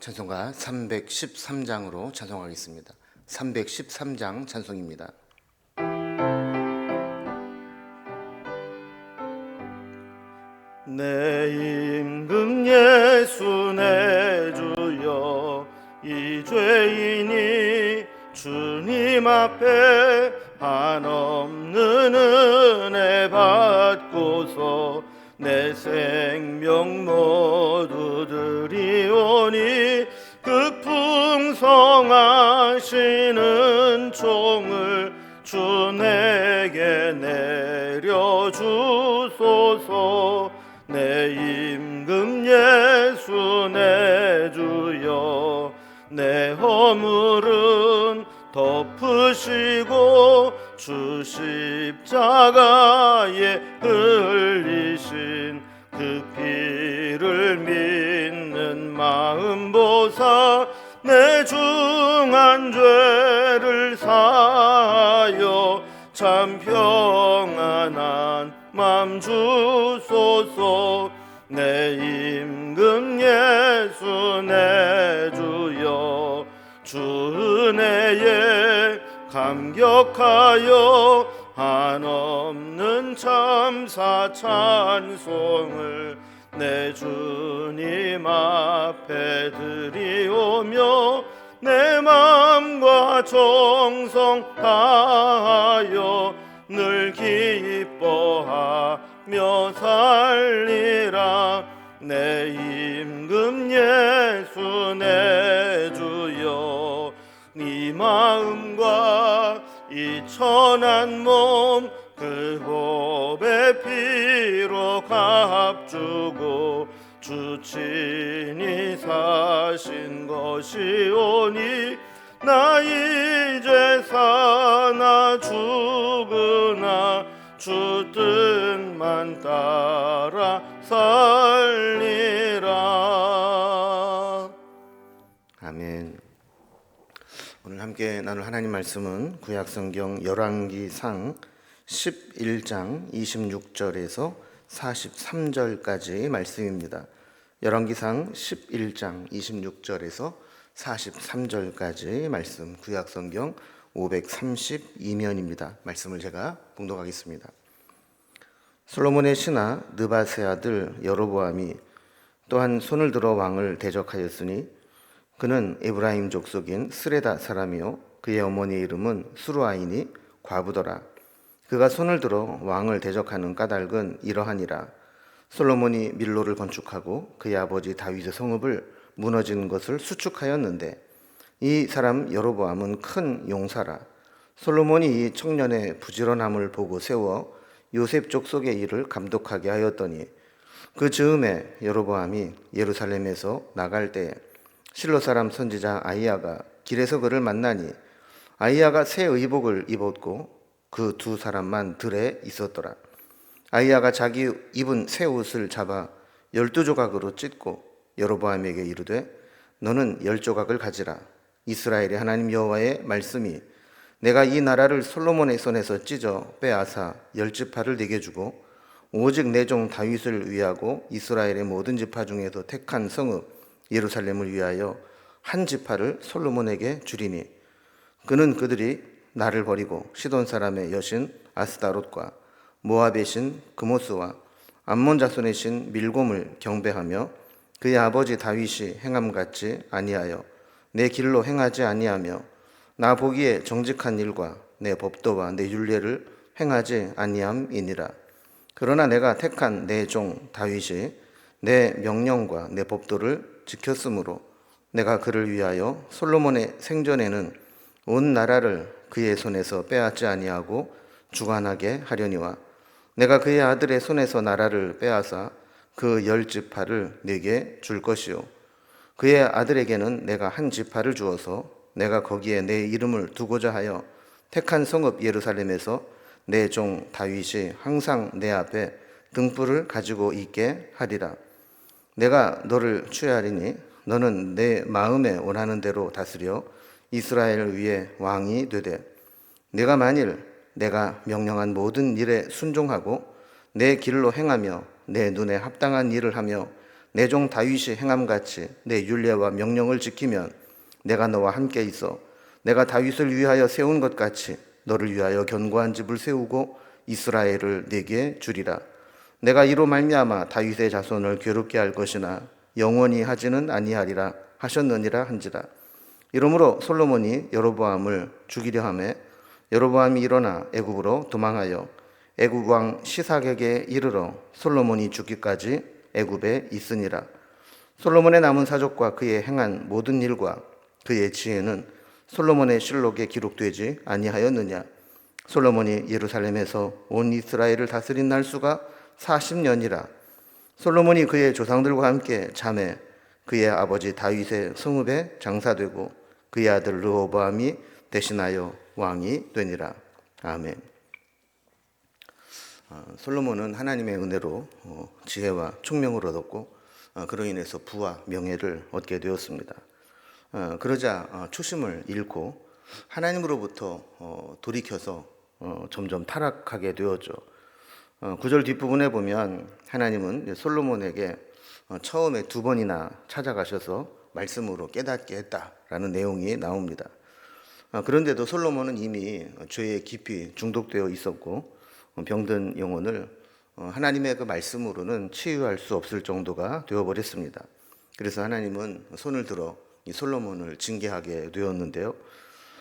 찬송가 313장으로 찬송하겠습니다. 313장 찬송입니다. 내 임금 예수 내 주여 이 죄인이 주님 앞에 한없는 풍성하시는 종을 주 내게 내려주소서. 내 임금 예수 내 주여. 내 허물은 덮으시고 주 십자가에 흘리신 한 죄를 사하여 참 평안한 맘 주소서. 내 임금 예수 내 주여 주 은혜에 감격하여 한없는 참사 찬송을 내 주님 앞에 드리오며 내 맘과 정성 다하여 늘 기뻐하며 살리라. 내 임금 예수 내 주여. 네 마음과 이 천한 몸그 법의 피로 값주고 주 친히 사신 것이오니 나 이제 사나 죽으나 주 뜻만 따라 살리라 아멘. 오늘 함께 나눌 하나님 말씀은 구약성경 열왕기상 11장 26절에서 43절까지 말씀입니다. 열왕기상 11장 26절에서 43절까지 말씀 구약성경 532면입니다. 말씀을 제가 봉독하겠습니다. 솔로몬의 신하 느바세 아들 여로보암이 또한 손을 들어 왕을 대적하였으니 그는 에브라임 족속인 스레다 사람이요 그의 어머니 이름은 수루아이니 과부더라. 그가 손을 들어 왕을 대적하는 까닭은 이러하니라. 솔로몬이 밀로를 건축하고 그의 아버지 다윗의 성읍을 무너진 것을 수축하였는데 이 사람 여로보암은 큰 용사라. 솔로몬이 이 청년의 부지런함을 보고 세워 요셉 족속의 일을 감독하게 하였더니 그 즈음에 여로보암이 예루살렘에서 나갈 때 실로 사람 선지자 아이야가 길에서 그를 만나니 아이야가 새 의복을 입었고 그 두 사람만 들에 있었더라. 아이야가 자기 입은 새 옷을 잡아 열두 조각으로 찢고 여로보암에게 이르되 너는 열 조각을 가지라. 이스라엘의 하나님 여호와의 말씀이 내가 이 나라를 솔로몬의 손에서 찢어 빼앗아 열 지파를 내게 주고 오직 내 종 다윗을 위하고 이스라엘의 모든 지파 중에서 택한 성읍 예루살렘을 위하여 한 지파를 솔로몬에게 주리니 그는 그들이 나를 버리고 시돈 사람의 여신 아스다롯과 모압의 신 그모스와 암몬 자손의 신 밀곰을 경배하며 그의 아버지 다윗이 행함같이 아니하여 내 길로 행하지 아니하며 나 보기에 정직한 일과 내 법도와 내 율례를 행하지 아니함이니라. 그러나 내가 택한 내 종 다윗이 내 명령과 내 법도를 지켰으므로 내가 그를 위하여 솔로몬의 생전에는 온 나라를 그의 손에서 빼앗지 아니하고 주관하게 하려니와 내가 그의 아들의 손에서 나라를 빼앗아 그 열 지파를 내게 줄 것이요. 그의 아들에게는 내가 한 지파를 주어서 내가 거기에 내 이름을 두고자 하여 택한 성읍 예루살렘에서 내 종 다윗이 항상 내 앞에 등불을 가지고 있게 하리라. 내가 너를 취하리니 너는 내 마음에 원하는 대로 다스려 이스라엘을 위해 왕이 되되 내가 만일 내가 명령한 모든 일에 순종하고 내 길로 행하며 내 눈에 합당한 일을 하며 내 종 다윗이 행함같이 내 율례와 명령을 지키면 내가 너와 함께 있어 내가 다윗을 위하여 세운 것 같이 너를 위하여 견고한 집을 세우고 이스라엘을 내게 주리라. 내가 이로 말미암아 다윗의 자손을 괴롭게 할 것이나 영원히 하지는 아니하리라 하셨느니라 한지라. 이러므로 솔로몬이 여로보암을 죽이려 하매 여로보암이 일어나 애굽으로 도망하여 애굽 왕 시삭에게 이르러 솔로몬이 죽기까지 애굽에 있으니라. 솔로몬의 남은 사족과 그의 행한 모든 일과 그의 지혜는 솔로몬의 실록에 기록되지 아니하였느냐? 솔로몬이 예루살렘에서 온 이스라엘을 다스린 날수가 40년이라. 솔로몬이 그의 조상들과 함께 잠에 그의 아버지 다윗의 성읍에 장사되고 그의 아들 르호보암이 대신하여 왕이 되니라 아멘. 어, 솔로몬은 하나님의 은혜로 어, 지혜와 총명을 얻었고 어, 그로 인해서 부와 명예를 얻게 되었습니다. 어, 그러자 어, 초심을 잃고 하나님으로부터 어, 돌이켜서 어, 점점 타락하게 되었죠. 어, 구절 뒷부분에 보면 하나님은 솔로몬에게 어, 처음에 두 번이나 찾아가셔서 말씀으로 깨닫게 했다라는 내용이 나옵니다. 어, 그런데도 솔로몬은 이미 죄에 깊이 중독되어 있었고 어, 병든 영혼을 어, 하나님의 그 말씀으로는 치유할 수 없을 정도가 되어버렸습니다. 그래서 하나님은 손을 들어 이 솔로몬을 징계하게 되었는데요.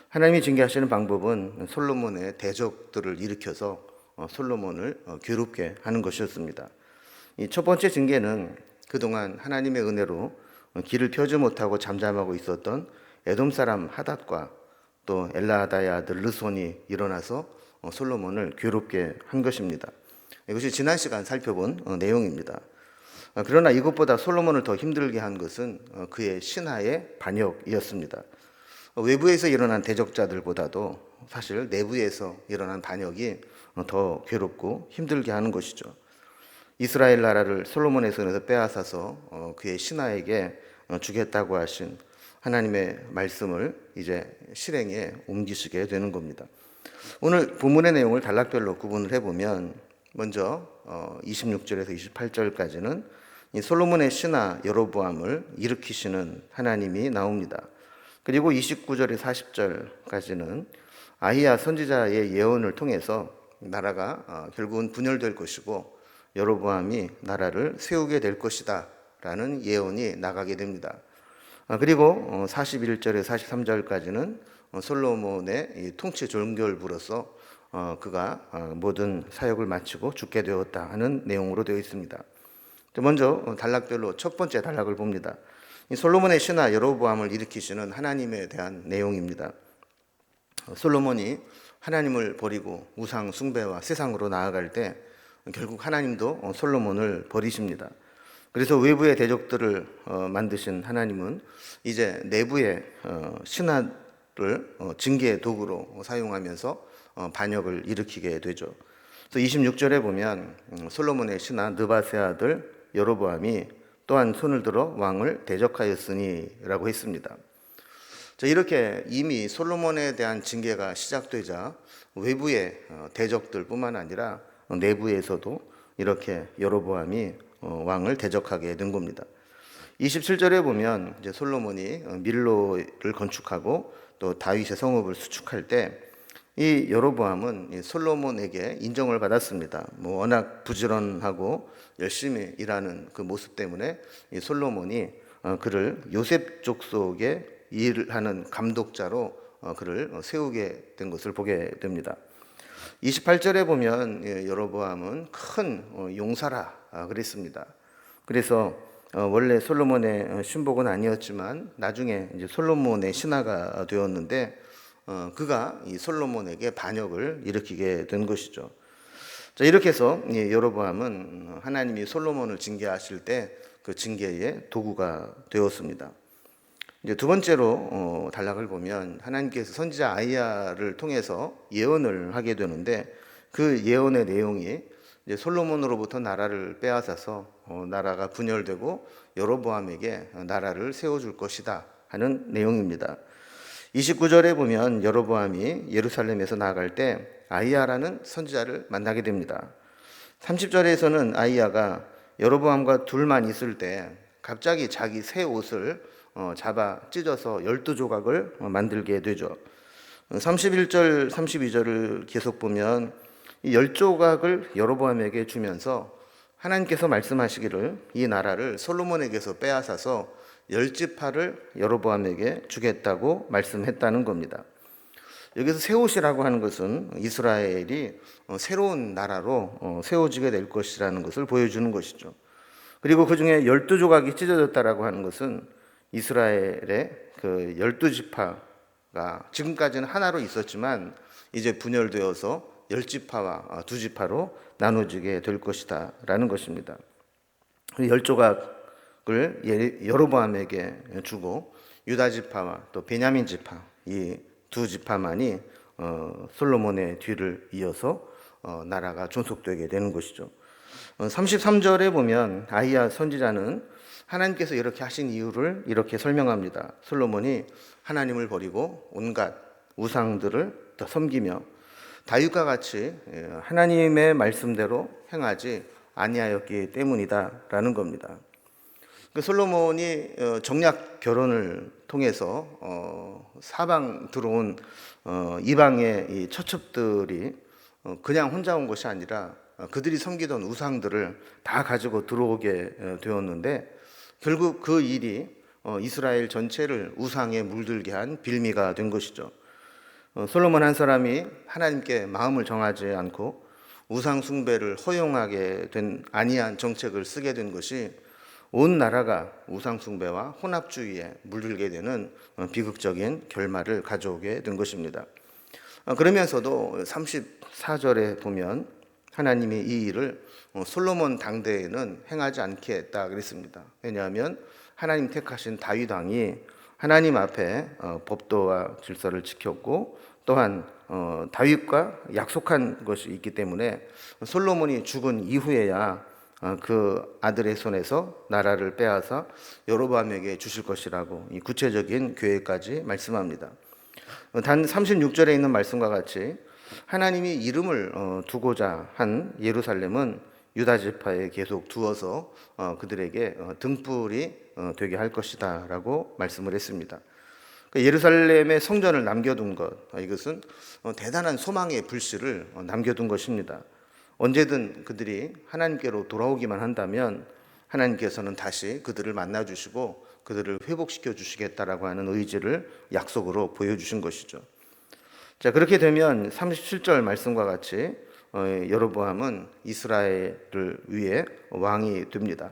하나님이 징계하시는 방법은 솔로몬의 대적들을 일으켜서 어, 솔로몬을 어, 괴롭게 하는 것이었습니다. 이 첫 번째 징계는 그동안 하나님의 은혜로 어, 길을 펴지 못하고 잠잠하고 있었던 에돔 사람 하닷과 또 엘라다의 아들 르손이 일어나서 어, 솔로몬을 괴롭게 한 것입니다. 이것이 지난 시간 살펴본 어, 내용입니다. 어, 그러나 이것보다 솔로몬을 더 힘들게 한 것은 어, 그의 신하의 반역이었습니다. 어, 외부에서 일어난 대적자들보다도 사실 내부에서 일어난 반역이 어, 더 괴롭고 힘들게 하는 것이죠. 이스라엘 나라를 솔로몬의 손에서 빼앗아서 어, 그의 신하에게 어, 주겠다고 하신 하나님의 말씀을 이제 실행에 옮기시게 되는 겁니다. 오늘 본문의 내용을 단락별로 구분을 해보면 먼저 26절에서 28절까지는 이 솔로몬의 신하 여로보암을 일으키시는 하나님이 나옵니다. 그리고 29절에 40절까지는 아히야 선지자의 예언을 통해서 나라가 어, 결국은 분열될 것이고 여로보암이 나라를 세우게 될 것이다 라는 예언이 나가게 됩니다. 아, 그리고 41절에 43절까지는 어, 솔로몬의 이 통치 종결부로서 어, 그가 어, 모든 사역을 마치고 죽게 되었다 하는 내용으로 되어 있습니다. 먼저 어, 단락별로 첫 번째 단락을 봅니다. 이 솔로몬의 신하 여로보암을 일으키시는 하나님에 대한 내용입니다. 어, 솔로몬이 하나님을 버리고 우상 숭배와 세상으로 나아갈 때 결국 하나님도 어, 솔로몬을 버리십니다. 그래서 외부의 대적들을 어, 만드신 하나님은 이제 내부의 어, 신하를 어, 징계의 도구로 사용하면서 어, 반역을 일으키게 되죠. 그래서 26절에 보면 음, 솔로몬의 신하 느바세 아들 여로보암이 또한 손을 들어 왕을 대적하였으니라고 했습니다. 자, 이렇게 이미 솔로몬에 대한 징계가 시작되자 외부의 어, 대적들뿐만 아니라 어, 내부에서도 이렇게 여로보암이 어, 왕을 대적하게 된 겁니다. 27절에 보면 이제 솔로몬이 어, 밀로를 건축하고 또 다윗의 성읍을 수축할 때 이 여로보암은 이 솔로몬에게 인정을 받았습니다. 뭐 워낙 부지런하고 열심히 일하는 그 모습 때문에 이 솔로몬이 어, 그를 요셉 족속의 일하는 감독자로 어, 그를 어, 세우게 된 것을 보게 됩니다. 28절에 보면 예, 여로보암은 큰 어, 용사라 아, 그랬습니다. 그래서 어, 원래 솔로몬의 어, 신복은 아니었지만 나중에 이제 솔로몬의 신하가 되었는데 어, 그가 이 솔로몬에게 반역을 일으키게 된 것이죠. 자 이렇게 해서 이 여로보암은 하나님이 솔로몬을 징계하실 때 그 징계의 도구가 되었습니다. 이제 두 번째로 어, 단락을 보면 하나님께서 선지자 아이야를 통해서 예언을 하게 되는데 그 예언의 내용이 이제 솔로몬으로부터 나라를 빼앗아서 어, 나라가 분열되고 여로보암에게 나라를 세워줄 것이다 하는 내용입니다. 29절에 보면 여로보암이 예루살렘에서 나아갈 때 아이야라는 선지자를 만나게 됩니다. 30절에서는 아이야가 여로보암과 둘만 있을 때 갑자기 자기 새 옷을 어, 잡아 찢어서 열두 조각을 어, 만들게 되죠. 31절, 32절을 계속 보면 이 열 조각을 여로보암에게 주면서 하나님께서 말씀하시기를 이 나라를 솔로몬에게서 빼앗아서 열 지파를 여로보암에게 주겠다고 말씀했다는 겁니다. 여기서 새 옷이라고 하는 것은 이스라엘이 어, 새로운 나라로 어, 세워지게 될 것이라는 것을 보여주는 것이죠. 그리고 그 중에 열두 조각이 찢어졌다라고 하는 것은 이스라엘의 그 열두 지파가 지금까지는 하나로 있었지만 이제 분열되어서 열 지파와 어, 두 지파로 나눠지게 될 것이다라는 것입니다. 열 조각을 예- 여로보암에게 주고 유다 지파와 또 베냐민 지파 이 두 지파만이 어, 솔로몬의 뒤를 이어서 어, 나라가 존속되게 되는 것이죠. 어, 33절에 보면 아이야 선지자는 하나님께서 이렇게 하신 이유를 이렇게 설명합니다. 솔로몬이 하나님을 버리고 온갖 우상들을 더 섬기며 다윗과 같이 예, 하나님의 말씀대로 행하지 아니하였기 때문이다라는 겁니다. 그 솔로몬이 어, 정략 결혼을 통해서 어, 사방 들어온 어, 이방의 이 처첩들이 어, 그냥 혼자 온 것이 아니라 어, 그들이 섬기던 우상들을 다 가지고 들어오게 어, 되었는데 결국 그 일이 어, 이스라엘 전체를 우상에 물들게 한 빌미가 된 것이죠. 어, 솔로몬 한 사람이 하나님께 마음을 정하지 않고 우상 숭배를 허용하게 된 아니한 정책을 쓰게 된 것이 온 나라가 우상 숭배와 혼합주의에 물들게 되는 어, 비극적인 결말을 가져오게 된 것입니다. 어, 그러면서도 34절에 보면 하나님이 이 일을 어, 솔로몬 당대에는 행하지 않겠다 그랬습니다. 왜냐하면 하나님 택하신 다윗 왕이 하나님 앞에 어, 법도와 질서를 지켰고 또한 어, 다윗과 약속한 것이 있기 때문에 솔로몬이 죽은 이후에야 어, 그 아들의 손에서 나라를 빼앗아 여로보암에게 주실 것이라고 이 구체적인 계획까지 말씀합니다. 어, 단 36절에 있는 말씀과 같이 하나님이 이름을 어, 두고자 한 예루살렘은 유다 지파에 계속 두어서 어, 그들에게 어, 등불이 어, 되게 할 것이다라고 말씀을 했습니다. 그 예루살렘의 성전을 남겨둔 것 어, 이것은 어, 대단한 소망의 불씨를 어, 남겨둔 것입니다. 언제든 그들이 하나님께로 돌아오기만 한다면 하나님께서는 다시 그들을 만나 주시고 그들을 회복시켜 주시겠다라고 하는 의지를 약속으로 보여주신 것이죠. 자 그렇게 되면 37절 말씀과 같이 어, 여로보암은 이스라엘을 위해 왕이 됩니다.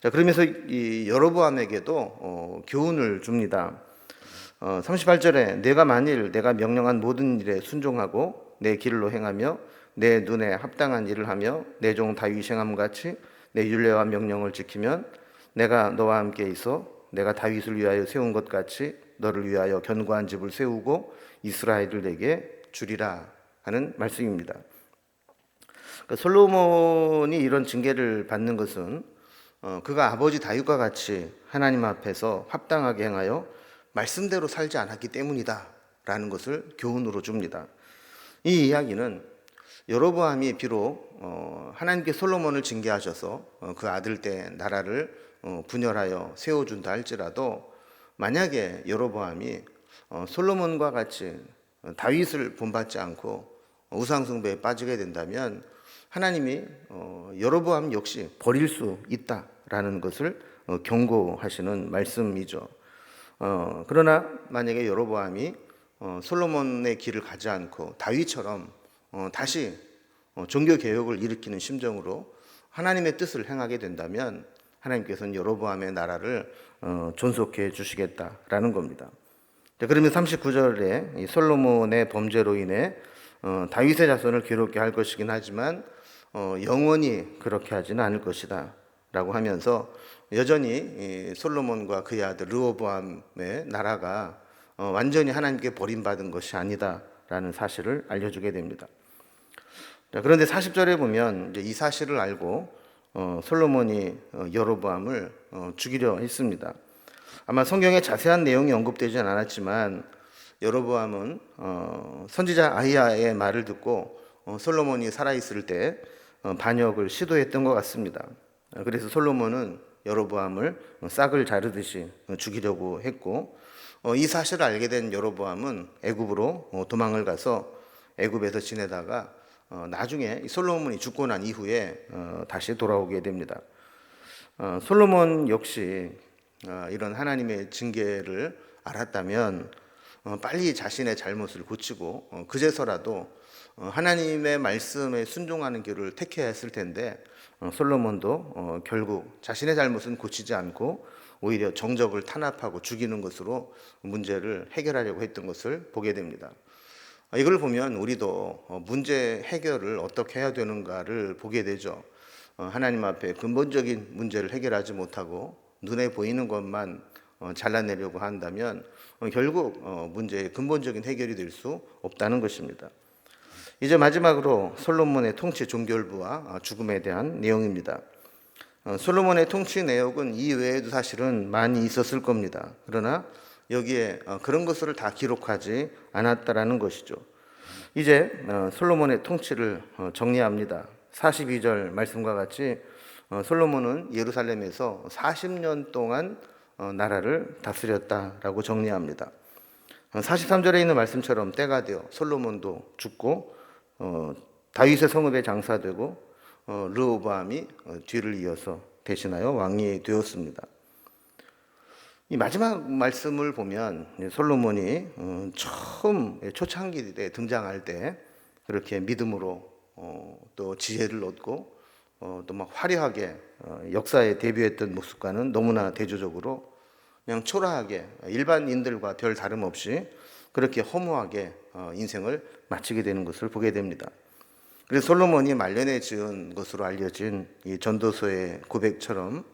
자 그러면서 이 여로보암에게도 어, 교훈을 줍니다. 어, 38절에 내가 만일 내가 명령한 모든 일에 순종하고 내 길로 행하며 내 눈에 합당한 일을 하며 내 종 다윗이 행함 같이 내 율례와 명령을 지키면 내가 너와 함께 있어 내가 다윗을 위하여 세운 것 같이 너를 위하여 견고한 집을 세우고 이스라엘을 내게 주리라 하는 말씀입니다. 그 솔로몬이 이런 징계를 받는 것은 어, 그가 아버지 다윗과 같이 하나님 앞에서 합당하게 행하여 말씀대로 살지 않았기 때문이다라는 것을 교훈으로 줍니다. 이 이야기는 여로보암이 비록 어, 하나님께 솔로몬을 징계하셔서 어, 그 아들 때 나라를 어, 분열하여 세워준다 할지라도 만약에 여로보암이 어, 솔로몬과 같이 어, 다윗을 본받지 않고 우상숭배에 빠지게 된다면 하나님이 어, 여로보암 역시 버릴 수 있다라는 것을 어, 경고하시는 말씀이죠. 어, 그러나 만약에 여로보암이 어, 솔로몬의 길을 가지 않고 다윗처럼 어, 다시 어, 종교 개혁을 일으키는 심정으로 하나님의 뜻을 행하게 된다면 하나님께서는 여로보암의 나라를 어, 존속해 주시겠다라는 겁니다. 자, 그러면 39절에 이 솔로몬의 범죄로 인해 어, 다윗의 자손을 괴롭게 할 것이긴 하지만 어, 영원히 그렇게 하지는 않을 것이다 라고 하면서 여전히 이 솔로몬과 그의 아들 르호보암의 나라가 어, 완전히 하나님께 버림받은 것이 아니다 라는 사실을 알려주게 됩니다. 자, 그런데 40절에 보면 이 사실을 알고 어, 솔로몬이 어, 여로보암을 어, 죽이려 했습니다. 아마 성경에 자세한 내용이 언급되지는 않았지만 여로보암은 어, 선지자 아히야의 말을 듣고 어, 솔로몬이 살아 있을 때 어, 반역을 시도했던 것 같습니다. 어, 그래서 솔로몬은 여로보암을 싹을 자르듯이 죽이려고 했고 어, 이 사실을 알게 된 여로보암은 애굽으로 어, 도망을 가서 애굽에서 지내다가 어, 나중에 이 솔로몬이 죽고 난 이후에 어, 다시 돌아오게 됩니다. 어, 솔로몬 역시 어, 이런 하나님의 징계를 알았다면 어, 빨리 자신의 잘못을 고치고 어, 그제서라도 어, 하나님의 말씀에 순종하는 길을 택해야 했을 텐데 어, 솔로몬도 어, 결국 자신의 잘못은 고치지 않고 오히려 정적을 탄압하고 죽이는 것으로 문제를 해결하려고 했던 것을 보게 됩니다. 어, 이걸 보면 우리도 어, 문제 해결을 어떻게 해야 되는가를 보게 되죠. 어, 하나님 앞에 근본적인 문제를 해결하지 못하고 눈에 보이는 것만 어, 잘라내려고 한다면 어, 결국 어, 문제의 근본적인 해결이 될 수 없다는 것입니다. 이제 마지막으로 솔로몬의 통치 종결부와 어, 죽음에 대한 내용입니다. 어, 솔로몬의 통치 내역은 이 외에도 사실은 많이 있었을 겁니다. 그러나 여기에 어, 그런 것을 다 기록하지 않았다라는 것이죠. 이제 어, 솔로몬의 통치를 어, 정리합니다. 42절 말씀과 같이 어, 솔로몬은 예루살렘에서 40년 동안 어, 나라를 다스렸다라고 정리합니다. 어, 43절에 있는 말씀처럼 때가 되어 솔로몬도 죽고 어, 다윗의 성읍에 장사되고 어, 르호보암이 어, 뒤를 이어서 대신하여 왕이 되었습니다. 이 마지막 말씀을 보면 솔로몬이 어, 처음 초창기 때 등장할 때 그렇게 믿음으로 어, 또 지혜를 얻고 어, 또 막 화려하게 어, 역사에 데뷔했던 모습과는 너무나 대조적으로 그냥 초라하게 일반인들과 별 다름 없이 그렇게 허무하게 어, 인생을 마치게 되는 것을 보게 됩니다. 그래서 솔로몬이 말년에 지은 것으로 알려진 이 전도서의 고백처럼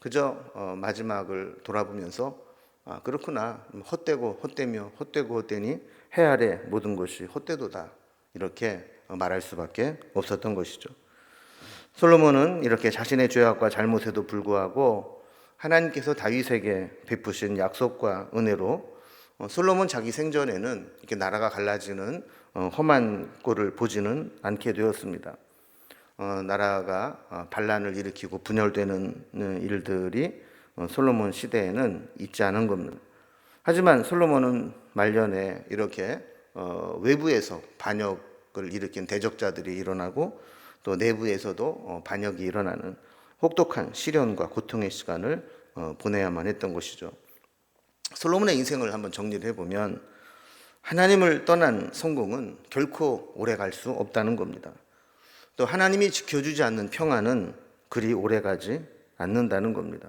그저 어, 마지막을 돌아보면서 아, 그렇구나 헛되고 헛되며 헛되고 헛되니 해 아래 모든 것이 헛되도다 이렇게 어, 말할 수밖에 없었던 것이죠. 솔로몬은 이렇게 자신의 죄악과 잘못에도 불구하고 하나님께서 다윗에게 베푸신 약속과 은혜로 어, 솔로몬 자기 생전에는 이렇게 나라가 갈라지는 어, 험한 꼴을 보지는 않게 되었습니다. 어, 나라가 어, 반란을 일으키고 분열되는 어, 일들이 어, 솔로몬 시대에는 있지 않은 겁니다. 하지만 솔로몬은 말년에 이렇게 어, 외부에서 반역을 일으킨 대적자들이 일어나고 또 내부에서도 어, 반역이 일어나는 혹독한 시련과 고통의 시간을 어, 보내야만 했던 것이죠. 솔로몬의 인생을 한번 정리를 해보면 하나님을 떠난 성공은 결코 오래 갈 수 없다는 겁니다. 또 하나님이 지켜주지 않는 평안은 그리 오래 가지 않는다는 겁니다.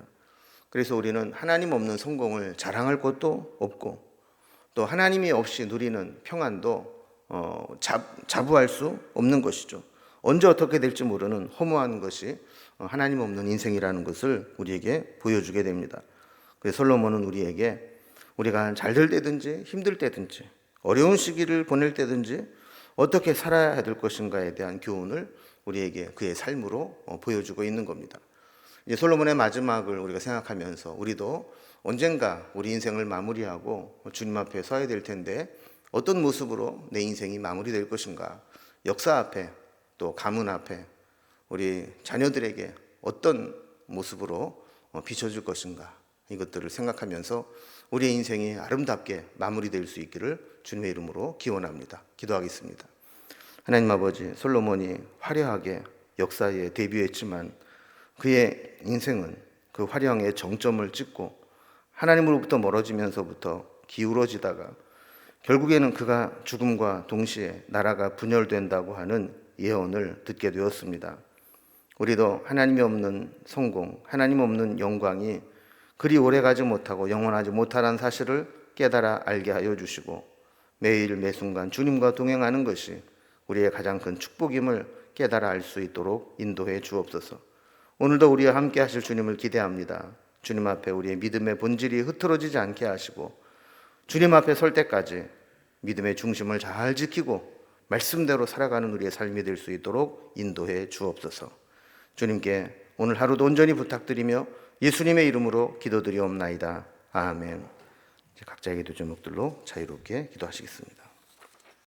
그래서 우리는 하나님 없는 성공을 자랑할 것도 없고 또 하나님이 없이 누리는 평안도 어, 자, 자부할 수 없는 것이죠. 언제 어떻게 될지 모르는 허무한 것이 어, 하나님 없는 인생이라는 것을 우리에게 보여주게 됩니다. 그래서 솔로몬은 우리에게 우리가 잘 될 때든지 힘들 때든지 어려운 시기를 보낼 때든지 어떻게 살아야 될 것인가에 대한 교훈을 우리에게 그의 삶으로 어, 보여주고 있는 겁니다. 이제 솔로몬의 마지막을 우리가 생각하면서 우리도 언젠가 우리 인생을 마무리하고 주님 앞에 서야 될 텐데 어떤 모습으로 내 인생이 마무리될 것인가? 역사 앞에 또 가문 앞에 우리 자녀들에게 어떤 모습으로 어, 비춰줄 것인가? 이것들을 생각하면서 우리의 인생이 아름답게 마무리될 수 있기를 주님의 이름으로 기원합니다. 기도하겠습니다. 하나님 아버지 솔로몬이 화려하게 역사에 데뷔했지만 그의 인생은 그 화려함의 정점을 찍고 하나님으로부터 멀어지면서부터 기울어지다가 결국에는 그가 죽음과 동시에 나라가 분열된다고 하는 예언을 듣게 되었습니다. 우리도 하나님이 없는 성공, 하나님 없는 영광이 그리 오래 가지 못하고 영원하지 못하다는 사실을 깨달아 알게 하여 주시고 매일 매순간 주님과 동행하는 것이 우리의 가장 큰 축복임을 깨달아 알 수 있도록 인도해 주옵소서. 오늘도 우리와 함께 하실 주님을 기대합니다. 주님 앞에 우리의 믿음의 본질이 흐트러지지 않게 하시고 주님 앞에 설 때까지 믿음의 중심을 잘 지키고 말씀대로 살아가는 우리의 삶이 될 수 있도록 인도해 주옵소서. 주님께 오늘 하루도 온전히 부탁드리며 예수님의 이름으로 기도드리옵나이다. 아멘. 각자의 기도 제목들로 자유롭게 기도하시겠습니다.